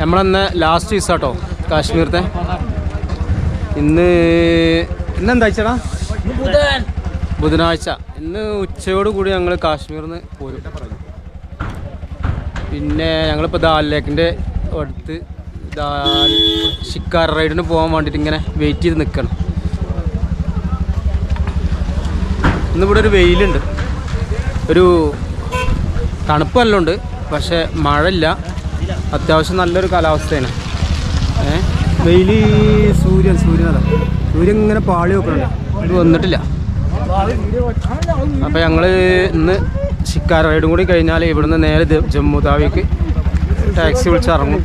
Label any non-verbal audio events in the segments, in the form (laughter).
നമ്മളന്ന് ലാസ്റ്റ് ദിവസം കേട്ടോ കാശ്മീരത്തെ. ഇന്ന് ഇന്നെന്താ ബുധൻ. ബുധനാഴ്ച. ഇന്ന് ഉച്ചയോട് കൂടി ഞങ്ങൾ കാശ്മീരിൽ നിന്ന് പോരും. പിന്നെ ഞങ്ങളിപ്പോൾ ദാൽ ലേക്കിന്റെ അടുത്ത് ദാൽ ഷിക്കാർ റൈഡിന് പോകാൻ വേണ്ടിയിട്ട് ഇങ്ങനെ വെയിറ്റ് ചെയ്ത് നിൽക്കണം ഇന്നിവിടെ ഒരു വെയിലുണ്ട്. ഒരു തണുപ്പല്ലുണ്ട് പക്ഷേ മഴയില്ല. അത്യാവശ്യം നല്ലൊരു കാലാവസ്ഥയാണ്. ഏ? വെയിൽ സൂര്യൻ സൂര്യനല്ല സൂര്യൻ ഇങ്ങനെ പാളി നോക്കുന്നുണ്ട് ഇത് വന്നിട്ടില്ല. അപ്പോൾ ഞങ്ങൾ ഇന്ന് ഷിക്കാർ റൈഡും കൂടി കഴിഞ്ഞാൽ ഇവിടുന്ന് നേരെ ജമ്മു താവിക്ക് ടാക്സി വിളിച്ച് ഇറങ്ങും.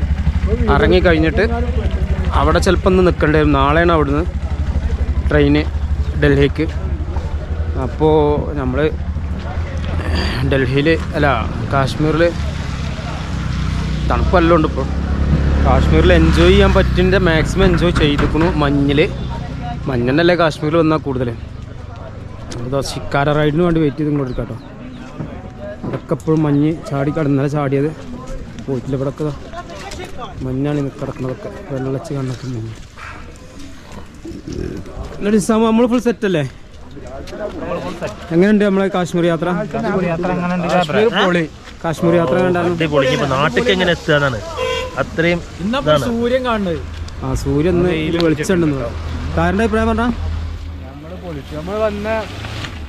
ഇറങ്ങി കഴിഞ്ഞിട്ട് അവിടെ ചിലപ്പോൾ ഒന്ന് നിൽക്കേണ്ടി വരും നാളെയാണ് അവിടുന്ന് ട്രെയിന് ഡൽഹിക്ക്. അപ്പോൾ നമ്മൾ ഡൽഹിയിൽ അല്ല കാശ്മീരിൽ തണുപ്പെല്ലാം ഉണ്ട് ഇപ്പോൾ കാശ്മീരിൽ എൻജോയ് ചെയ്യാൻ പറ്റിന്റെ മാക്സിമം എൻജോയ് ചെയ്തിരിക്കുന്നു മഞ്ഞിൽ മഞ്ഞെന്നല്ലേ കാശ്മീരിൽ വന്നാൽ കൂടുതൽ നമ്മളിതാ ശിക്കാര റൈഡിന് വേണ്ടി വെയിറ്റ് ചെയ്ത് കൊടുക്കാം കേട്ടോ ഇവിടൊക്കെ എപ്പോഴും മഞ്ഞ് ചാടി കടന്നലെ ചാടിയത്. പോയിട്ടില്ല ഇവിടെ ഒക്കെ മഞ്ഞാണ് ഇന്ന് കിടക്കുന്നതൊക്കെ. വെള്ളച്ച് കണ്ടൊക്കെ മഞ്ഞ് എന്നിട്ട് നിസാമ നമ്മൾ ഫുൾ സെറ്റ് അല്ലേ? എങ്ങനെയുണ്ട് നമ്മളെ കാശ്മീർ യാത്ര? കാശ്മീർ യാത്ര കണ്ടാലും അടിപൊളി. ഇപ്പൊ നാട്ടിലേക്ക് എങ്ങനെ എത്തുകയാണ് അത്രയും ഇതാണ്. സൂര്യൻ കാണുന്നത്. ആ സൂര്യൻ ഒന്ന് വെളിച്ചുണ്ടെന്ന് കാരന്റെ അഭിപ്രായം പറഞ്ഞാ? നമ്മൾ പൊളിച്ചു. നമ്മൾ വന്ന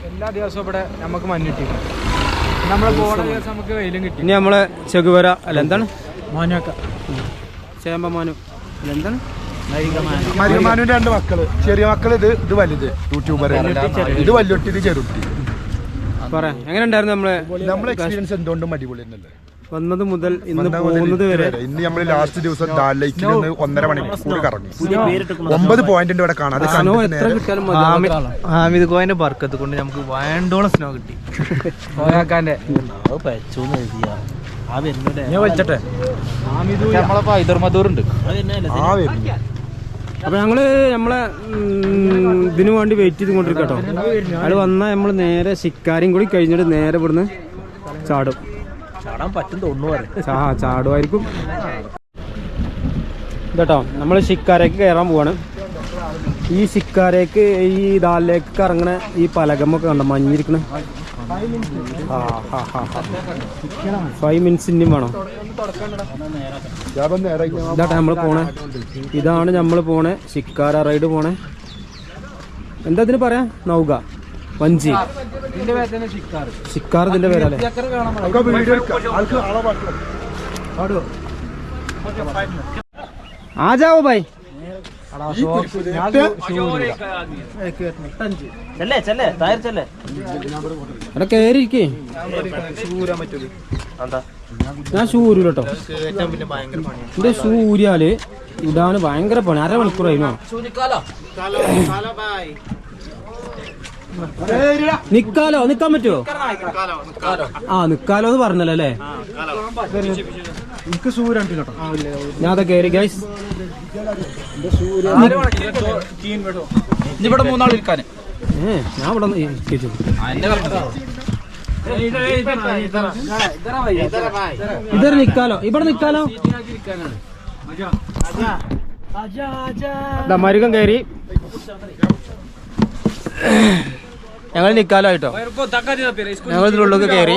എല്ലാ ദിവസവും ഇവിടെ നമുക്ക് മഞ്ഞിട്ടി നമ്മളെ പോണ ദിവസം നമുക്ക് വെയിലും കിട്ടി. ഇനി നമ്മളെ ചെകുവര അല്ല എന്താണ്? മാനൊക്കെ. ചേമ്പമാനു അല്ല എന്താണ്? മരുമാനുവിന്റെ രണ്ട് മക്കൾ. ചെറിയ മക്കൾ ഇത് ഇത് വലുത്. യൂട്യൂബർ. ഇത് വല്യൊട്ടി ഇത് ചെറുട്ടി. പറ. എങ്ങനെ ഉണ്ടായിരുന്നു നമ്മളെ? നമ്മളെ എക്സ്പീരിയൻസ് എന്തുകൊണ്ടും അടിപൊളി തന്നെയല്ലേ. വന്നത് മുതൽ ഇന്ന് പോകുന്നത് വരെ. ഇന്ന് നമ്മൾ ലാസ്റ്റ് ദിവസം ഡാലേക്ക് നിന്ന് ഒന്നര മണിക്കൂർ കറങ്ങി. ഒമ്പത് പോയിന്റ് ഇവിടെ കാണാം. അത് സ്നോ എത്ര കിട്ടിയാലും ഹാമിദ് കോയിന്റെ ബർക്കത്ത് കൊണ്ട് നമുക്ക് വേണ്ടോളം സ്നോ കിട്ടി. വരുന്നുണ്ട് ഞാൻ വലിച്ചട്ടെ നമ്മളെ ഹൈദർ മധൂർ ഉണ്ട് ആ വരുന്നു അപ്പൊ ഞങ്ങൾ നമ്മളെ ഇതിനു വേണ്ടി വെയിറ്റ് ചെയ്തുകൊണ്ടിരിക്കട്ടോ. അയാൾ വന്നാൽ നമ്മൾ നേരെ ശിക്കാരിയും കൂടി കഴിഞ്ഞിട്ട് നേരെ ഇവിടുന്ന് ചാടും. ചാടാൻ പറ്റും തോന്നുന്നു ആ ചാടുമായിരിക്കും. ഇതട്ടോ നമ്മൾ ശിക്കാരേക്ക് കയറാൻ പോവാണ്. ഈ ശിക്കാരേക്ക് ഈ ദാലിലേക്ക് ഇറങ്ങണ ഈ പലകമൊക്കെ കണ്ട മഞ്ഞിരിക്കണ? ഫൈവ് മിനിറ്റ്സ് വേണോ. ഇതാട്ടെ നമ്മൾ പോണേ. ഇതാണ് നമ്മൾ പോണേ. ശിക്കാര റൈഡ് പോണേ. എന്താ ഇതിന് പറയാ? നൗക വഞ്ചി. ശിക്കാർ ഇതിന്റെ പേരല്ലേ? ആ ജാവോ ഭായ്. ചെല്ലേ ചെല്ലേ തായർ ചെല്ലേ? അവിടെ കയറിയിരിക്കേ ഞാൻ ഷൂ ഊരൂല കേട്ടോ എന്റെ ഷൂ ഇതാണ് ഇടാന് ഭയങ്കര പണി അരമണിക്കൂറായിരുന്നു നിക്കാലോ നിക്കാൻ പറ്റുമോ ആ നിക്കാലോ എന്ന് പറഞ്ഞല്ലോ അല്ലേ? എനിക്ക് കേട്ടോ. ഞാൻ അതെ കയറി ഗൈസ് ഇവിടെ മൂന്നാൾ ഇരിക്കാൻ. ഏ ഞാൻ ഇവിടെ. ഇതൊരു നിക്കാലോ. ഇവിടെ നിക്കാലോ. മരുകം കയറി ഞങ്ങൾ നിക്കാലോ ആയിട്ടോ ഞങ്ങൾ ഇതിനുള്ളിൽ കയറി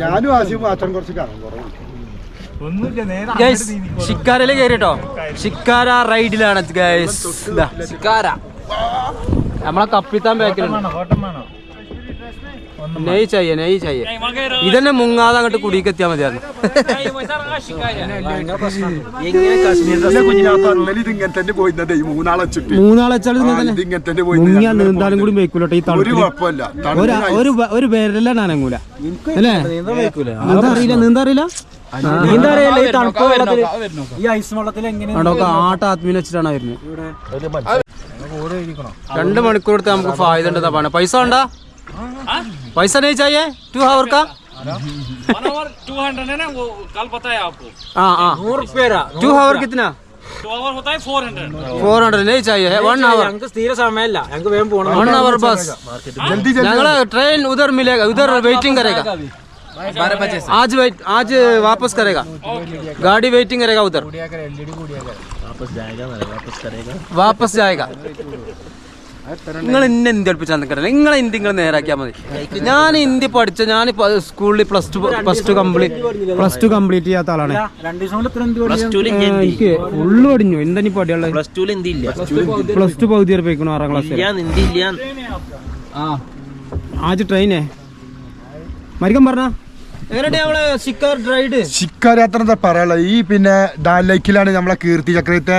ഞാനും ആദ്യം മാത്രം കുറച്ച് ഗൈസ് ഷിക്കാരയിൽ കയറിട്ടോ ഷിക്കാര റൈഡിലാണ് ഗൈസ് നമ്മളെ കപ്പിത്താൻ ബാക്കിലുണ്ട് നെയ് ചെയ്യ നെയ് ചെയ്യ ഇതന്നെ മുങ്ങാതെ അങ്ങോട്ട് കുടിക്ക് എത്തിയാ മതിയായിരുന്നു മുങ്ങിയാ നീന്താലും കൂടി വെക്കൂലോട്ടോ ഈ തണുപ്പ് ഒരു പേരിലാണ് അനങ്ങൂല അല്ലേ? നീന്താ അറിയില്ല നീന്താ അറിയില്ല? നീന്താ അറിയില്ല ഈ തണുപ്പ് ഈ ഐസ് വെള്ളത്തിൽ എങ്ങനെ അവിടെയൊക്കെ ആട്ട ആത്മീന വെച്ചിട്ടാണ് വരുന്നത്. രണ്ട് മണിക്കൂർ എടുത്ത് നമുക്ക് ഫായത ഉണ്ട് തപ്പാണ് പൈസ വേണ്ട? പൈസ नहीं चाहिए टू हावर का टू हंड्रेड है ना वो कल बताया आपको हाँ हाँ നൂറ് റുപ്യ टू हावर कितना टू आवर होता है फोर हंड्रेड फोर हंड्रेड नहीं चाहिए वन आवर ഞങ്ങൾക്ക് സ്ഥിര സമയമല്ല ഞങ്ങൾക്ക് വേഗം പോകണം वन आवर बस जल्दी जल्दी ഞങ്ങള് ट्रेन उधर मिलेगा उधर वेटिंग करेगा आज वेट आज वापस करेगा गाड़ी वेटिंग करेगा उधर വാപ്പസ് ജായക എന്നല്ല, വാപ്പസ് കരേക വാപ്പസ് ജായക നിങ്ങൾ എന്നെ ഇന്ത്യ ഒളിപ്പിച്ചാൽ നിൽക്കട്ടെ നിങ്ങൾ ഇന്ത്യ നിങ്ങൾ നേരാക്കിയാൽ മതി. ഞാൻ ഇന്ത്യ പഠിച്ച ഞാൻ സ്കൂളിൽ plus two plus two complete plus two complete ചെയ്യാത്ത ആളാണ്. എനിക്ക് ഉള്ളു പഠിഞ്ഞു എന്താ ഇനി പഠിയുള്ളത് പ്ലസ് ടു പകുതി വരെ പോയിക്കണു ആറാം ക്ലാസ് ഇല്ല ഹിന്ദി ഇല്ല ആജ് ട്രെയിനേ മരിക്കാൻ പറഞ്ഞ? ശിക്കാരി അത്ര എന്താ പറയാനുള്ളത്? ഈ പിന്നെ ഡാൽ ലേക്കിലാണ് നമ്മളെ കീർത്തി ചക്രത്തെ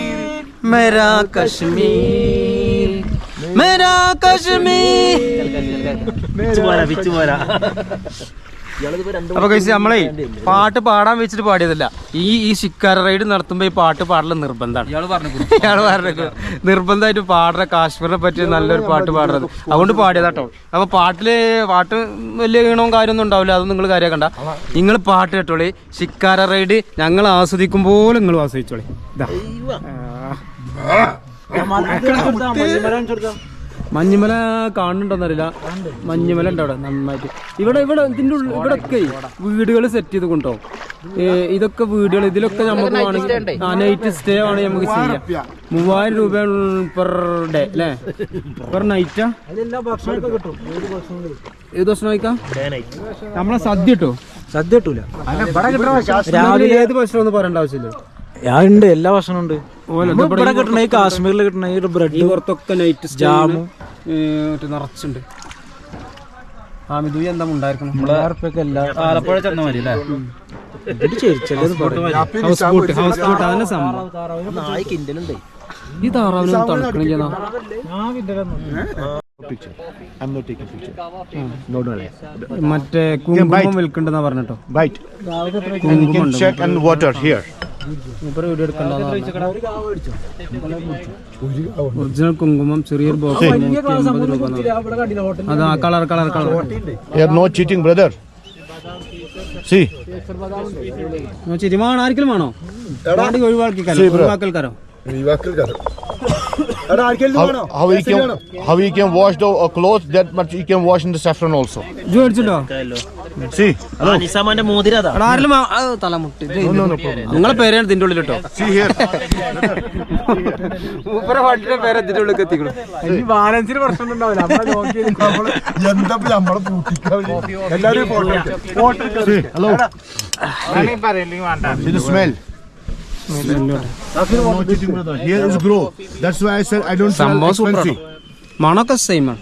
मेरा कश्मीर मेरा कश्मीर പിച്ചു പോരാ പിച്ചു പോരാ അപ്പൊ കഴിച്ച് നമ്മളെ പാട്ട് പാടാൻ വെച്ചിട്ട് പാടിയതല്ല ഈ ഈ ശിക്കാര റൈഡ് നടത്തുമ്പോ ഈ പാട്ട് പാടൽ നിർബന്ധമാണ് ഇയാള് പറഞ്ഞു നിർബന്ധമായിട്ട് പാടുന്ന കാശ്മീരിനെ പറ്റി നല്ലൊരു പാട്ട് പാടുന്നത് അതുകൊണ്ട് പാടിയതാട്ടോ അപ്പൊ പാട്ടില് പാട്ട് വലിയ ഗണവും കാര്യമൊന്നും ഉണ്ടാവില്ല അതൊന്നും നിങ്ങൾ കാര്യമാക്കണ്ട നിങ്ങൾ പാട്ട് കേട്ടോളി ശിക്കാര റൈഡ് ഞങ്ങൾ ആസ്വദിക്കും പോലെ നിങ്ങൾ ആസ്വദിച്ചോളി ഇതാ മഞ്ഞുമല കാണുന്നുണ്ടോന്നറിയില്ല. മഞ്ഞുമല ഉണ്ട് അവിടെ നന്നായിട്ട്. ഇവിടെ ഇവിടെ ഇതിന്റെ ഉള്ളിൽ ഇവിടെ ഒക്കെ വീടുകൾ സെറ്റ് ചെയ്ത് കൊണ്ടോ ഇതൊക്കെ വീടുകൾ ഇതിലൊക്കെ നമുക്ക് വേണമെങ്കിൽ ആ നൈറ്റ് സ്റ്റേ ആണ് നമുക്ക് ചെയ്യാം. മൂവായിരം രൂപ പെർ ഡേ അല്ലേ? പെർ നൈറ്റ് ഏത് ഭക്ഷണം കഴിക്കാം? നമ്മളെ സദ്യ കിട്ടോ? സദ്യ കിട്ടൂല. രാവിലെ ഏത് ഭക്ഷണം ഒന്നും പറയേണ്ട ആവശ്യമില്ല. ഞാൻ ഉണ്ട്. എല്ലാ ഭക്ഷണം ഉണ്ട്. ഓലെ ഇവിടെ കിട്ടണ? ഈ കാശ്മീരിൽ കിട്ടണ ഈ ബ്രെഡ് പുറത്തൊക്കെ നൈറ്റ് ജാമും. മറ്റേ നിറച്ചുണ്ട്. ഹാമിദു എന്താ ഉണ്ടായിരിക്കണം ആലപ്പുഴ ചെന്ന മതി അല്ലേ? ഈ താറാവിനൊന്നും തണുക്കണില്ല മറ്റേ കുങ്കുമം വിൽക്കണ്ടെന്നാ പറഞ്ഞിട്ടോ. ബൈറ്റ് കുങ്കുമം വാട്ടർ can ഒറിജിനൽ കുങ്കുമം ചെറിയൊരു ബോക്സ് അതാ colour colour colour are not cheating, brother. See, ചിരിമാണ് ആർക്കെങ്കിലും വേണോ ഒഴിവാക്കിക്കാരോ ഒഴിവാക്കൽക്കാരോ how, how you can how you can wash the uh, clothes that much you can wash in the saffron also. ജു അടിച്ചിട്ടോ See, ആ നിസാമാന്റെ മോതിരം അതാ. എടാ, ആരെങ്കിലും വാ- ആ, തലമുട്ടി. നിങ്ങളെ പേരാണ് ഇതിന്റെ ഉള്ളിൽ കേട്ടോ. മൂപ്പര വണ്ടിയുടെ പേര് ഇതിന്റെ ഉള്ളിൽ എത്തിക്കണം. ബാലൻസിന് പ്രശ്നം ഉണ്ടാവില്ല (laughs) എന്താ നമ്മളെ സംഭവം. മണൊക്കെ സെയിമാണ്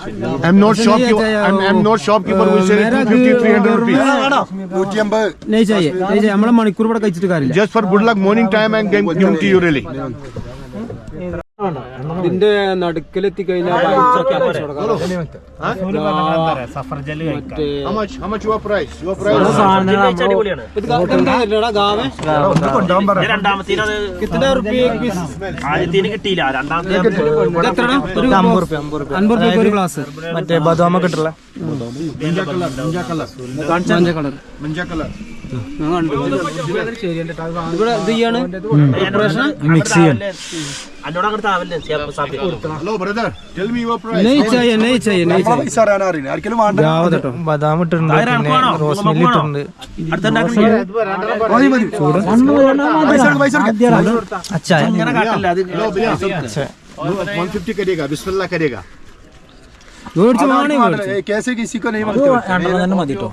I'm not shopkeeper. I'm, I'm not shopkeeper We sell 250, 300 rupees. നെയ്ച്ചായി നെയ്ച്ചായി നമ്മളെ മണിക്കൂർ ഇവിടെ കഴിച്ചിട്ട് കാര്യമില്ല Just for good luck morning time and game, give to you really. ഇതിന്റെ നടുക്കിലെത്തി കഴിഞ്ഞാൽ കിട്ടിയില്ല ഒരു ഗ്ലാസ് മറ്റേ ബദാമ കിട്ടില്ല മഞ്ഞ കളർ Manja color. ഇവിടെ ഇത് ചെയ്യാണ് മിക്സ് ചെയ്യാൻ ബദാം ഇട്ടിട്ടുണ്ട് പിന്നെ റോസ് മില്ലി ഇട്ടിട്ടുണ്ട്. അച്ഛാ അച്ഛാ കരേഗാ കേസേ കിസിക്കോ മതി കേട്ടോ.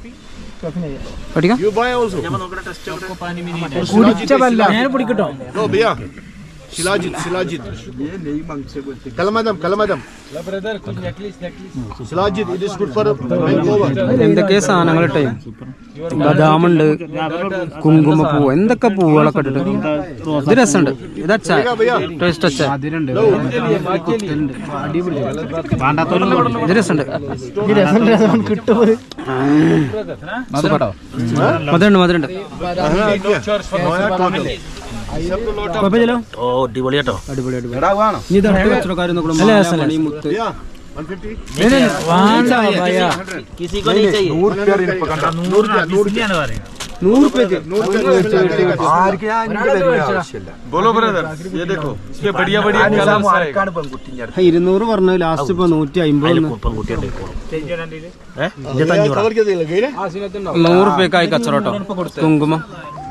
ഞാൻ പിടിക്കട്ടോ. ശിലാജിത് ശിലാജിത് കലമദം കലമദം shilajit it is good for എന്തൊക്കെ സാധനങ്ങൾ ഇട്ടയും ബദാമുണ്ട് കുങ്കുമപ്പൂ എന്തൊക്കെ പൂവുകളൊക്കെ ഇട്ടിട്ട് ഇത് രസമുണ്ട് ഇത് അച്ചാ ടേസ്റ്റ് അച്ചാ ഇത് രസമുണ്ട് മധുരണ്ട് മധുരണ്ട് किसी को नहीं चाहिए बोलो ब्रदर ये देखो बढ़िया बढ़िया ഇരുന്നൂറ് പറഞ്ഞു ലാസ്റ്റ് ഇപ്പൊ നൂറ്റി അമ്പത് പെൺകുട്ടിയുണ്ട് ഏഹ് ഇരുപത്തഞ്ഞൂറ് നൂറുപ്യക്കായി കച്ചവടം കുങ്കുമം.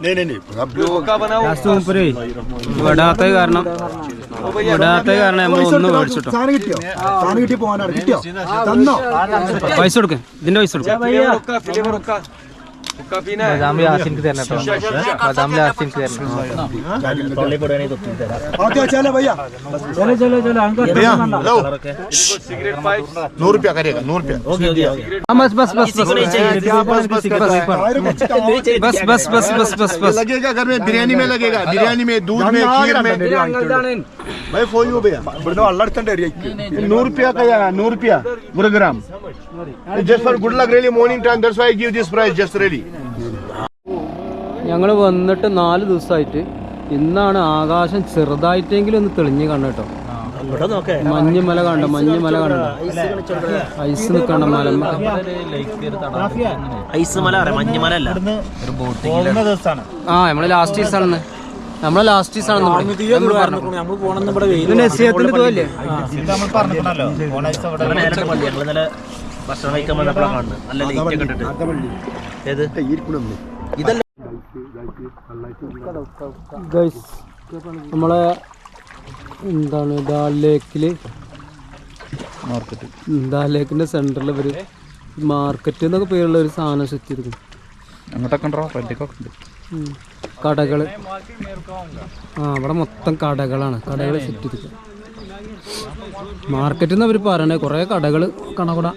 नहीं नहीं नहीं अब कोई हुक्का बनाओ ലാസ്റ്റ് മൂപ്പര് വിടാത്തത് കാരണം വിടാത്തത് കാരണം നമ്മൾ ഒന്ന് മേടിച്ചിട്ടോ സാധനം കിട്ടിയോ സാധനം കിട്ടി പോകാനാണ് കിട്ടിയോ തന്നോ പൈസ കൊടുക്ക് ഇതിന്റെ പൈസ കൊടുക്ക് तो रुपया करेगा रुपया। हाँ, बस बस बस बस। बस बस बस बस बस बस बस बस। लगेगा घर में बिरयानी में लगेगा। बिरयानी में दूध में खीर में। भाई फ़ोन भैया। नूर रुपया का नूर रुपया ग्राम। ഞങ്ങൾ വന്നിട്ട് നാല് ദിവസമായിട്ട് ഇന്നാണ് ആകാശം ചെറുതായിട്ടെങ്കിലും ഒന്ന് തെളിഞ്ഞ് കണ്ടോ മഞ്ഞുമല കണ്ട? മഞ്ഞുമല കണ്ട? ഐസ് നിൽക്കണ്ട മല. ഐസ് മല മഞ്ഞുമല അല്ല. ഒരു ആ നമ്മൾ ലാസ്റ്റ് ദിവസമാണ് നമ്മളെ ലാസ്റ്റ് ദിവസമാണ് പറഞ്ഞു? ഭക്ഷണം കഴിക്കാൻ വന്നപ്പോഴാണ് കാണുന്നത്? നല്ല ലൈറ്റ് കണ്ടിട്ട് ഇട്ടിട്ട്. ഏത്? ഇതല്ല നമ്മളെ എന്താണ് ദാൽ ലേക്കിൽ മാർക്കറ്റ് ദാൽ ലേക്കിന്റെ സെന്ററിൽ ഇവർ മാർക്കറ്റ് എന്നൊക്കെ പേരുള്ള ഒരു സാധനം സെറ്റിയിരിക്കും അങ്ങോട്ടൊക്കെ ഉണ്ടോ? റെന്റൊക്കെ ഉണ്ട്. കടകൾ ആ അവിടെ മൊത്തം കടകളാണ്. കടകൾ സെറ്റിരിക്കും മാർക്കറ്റ് എന്ന് അവർ പറയണേ കുറേ കടകൾ കണകൂടാ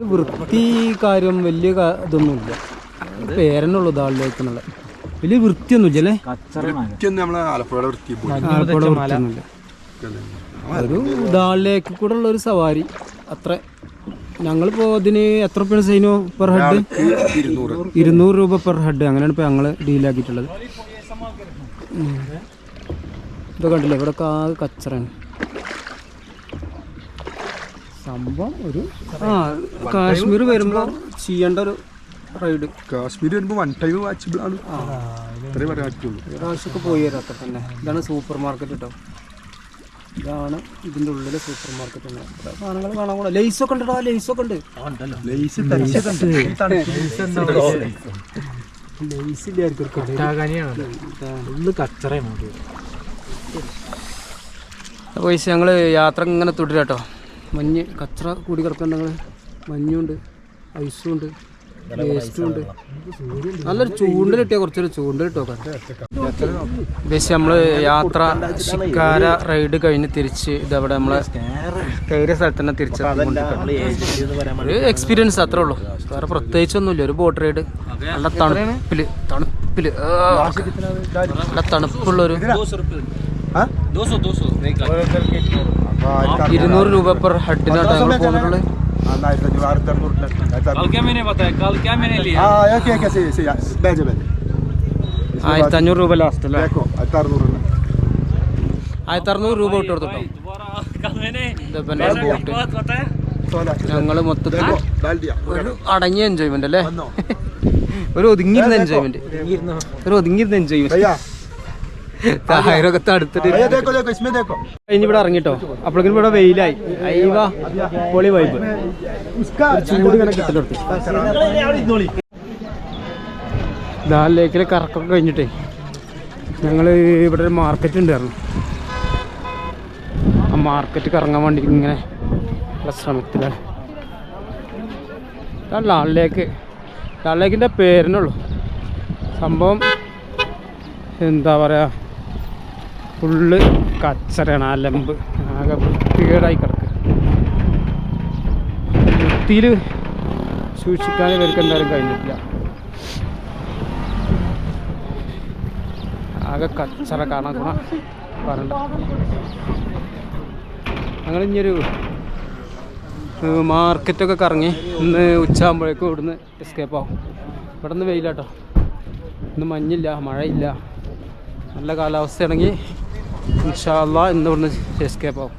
വൃത്തി കാര്യം വലിയ ഇതൊന്നുമില്ല. പേരെന്നുള്ളൂ ദാളിലേക്ക് എന്നുള്ള വലിയ വൃത്തിയൊന്നുമില്ല അല്ലേ? നമ്മളെ ആലപ്പുഴ വൃത്തി ആലപ്പുഴ വൃത്തിയൊന്നുമില്ല ഒരു ദാളിലേക്ക് കൂടെ ഉള്ള ഒരു സവാരി. അത്ര. ഞങ്ങളിപ്പോ അതിന് എത്ര പേര് സൈനോ പെർ ഹെഡ് ഇരുന്നൂറ്. രൂപ പെർ ഹെഡ് അങ്ങനെയാണ് ഇപ്പൊ ഞങ്ങൾ ഡീലാക്കിയിട്ടുള്ളത്. ഇതൊക്കെ കണ്ടില്ലേ? ഇവിടെ കച്ചറാണ് സംഭവം ഒരു ആ കാശ്മീർ വരുമ്പോൾ ചെയ്യേണ്ട ഒരു റൈഡ്. കാശ്മീർ വരുമ്പോൾ വൺ ടൈം വാച്ചബിൾ ആണ്. അത്രേ പറയാൻ പറ്റുള്ളൂ. പ്രാവശ്യമൊക്കെ പോയി വരാം അത്ര തന്നെ. ഇതാണ് സൂപ്പർ മാർക്കറ്റ് കേട്ടോ ഇതാണ് ഇതിന്റെ ഉള്ളിലെ സൂപ്പർ മാർക്കറ്റ് സാധനങ്ങൾ കാണാൻ കൂടെ. ലൈസ് ഒക്കെ ഉണ്ടോ ലൈസ് ഒക്കെ ഉണ്ട്. ലേസ് പൈസ ഞങ്ങൾ യാത്ര ഇങ്ങനെ തുടരാട്ടോ. മഞ്ഞ് കച്ചറ കൂടി കിടക്കുന്നുണ്ട് മഞ്ഞുണ്ട് ഐസും ഉണ്ട് വേസ്റ്റും ഉണ്ട്. നല്ലൊരു ചൂണ്ടൽ കിട്ടിയ കുറച്ചൊരു ചൂണ്ടൽ കിട്ടോ ഉദ്ദേശിച്ച് നമ്മൾ യാത്ര ശിക്കാര റൈഡ് കഴിഞ്ഞ് തിരിച്ച് ഇതവിടെ നമ്മളെ കയറിയ സ്ഥലത്ത് തന്നെ തിരിച്ച് ഒരു എക്സ്പീരിയൻസ് അത്രേ ഉള്ളൂ. വേറെ പ്രത്യേകിച്ചൊന്നുമില്ല. ഒരു ബോട്ട് റൈഡ് നല്ല തണുപ്പിൽ തണുപ്പിൽ നല്ല തണുപ്പുള്ളൊരു ഇരുന്നൂറ് രൂപ പെർ ഹെഡിനാണ് ആയിരത്തി അഞ്ഞൂറ് രൂപ ലാസ്റ്റ് അല്ലേ? ആയിരത്തി അറുന്നൂറ് രൂപ ഇട്ട് കൊടുത്തോ ഞങ്ങൾ മൊത്തത്തിൽ അടങ്ങിയ എൻജോയ്മെന്റ് അല്ലേ? (laughs) ഒരു ഒതുങ്ങിയിരുന്ന എൻജോയ്മെന്റ് ഒരു ഒതുങ്ങിയിരുന്ന എൻജോയ്മെന്റ് തായരൊക്കെ ഇറങ്ങിട്ടോ. അപ്പോഴേക്കും ഇവിടെ വെയിലായി. പൊളി വൈബ് ചൂട് ഇങ്ങനെ കിട്ടലെടുത്തു ദാൽ ലേക്കിലെ കറക്കൊക്കെ കഴിഞ്ഞിട്ടേ. ഞങ്ങൾ ഇവിടെ ഒരു മാർക്കറ്റ് ഉണ്ടായിരുന്നു. ആ മാർക്കറ്റ് കറങ്ങാൻ വേണ്ടി ഇങ്ങനെ ശ്രമത്തിലാണ്. ലാൽ ലേക്ക്. ലാൽ ലേക്കിന്റെ പേരിനുള്ളൂ സംഭവം എന്താ പറയുക ഫുള്ള് കച്ചറയാണ് അലമ്പ് ആകെ വൃത്തികേടായി കിടക്കുക വൃത്തിയിൽ സൂക്ഷിക്കാൻ ഇവർക്ക് എന്തായാലും കഴിഞ്ഞിട്ടില്ല. ആകെ കച്ചറ കാണാൻ ഗുണം പറയണ്ട ഞങ്ങൾ ഇനിയൊരു മാർക്കറ്റൊക്കെ കറങ്ങി ഇന്ന് ഉച്ചയാകുമ്പോഴേക്കും ഇവിടുന്ന് എസ്കേപ്പ് ആവും. ഇവിടെ നിന്ന് വെയിലാട്ടോ. ഇന്ന് മഞ്ഞില്ല മഴയില്ല. നല്ല കാലാവസ്ഥയാണെങ്കിൽ ഇൻഷാല്ല ഇന്ന് ഇവിടുന്ന് എസ്കേപ്പ് ആവും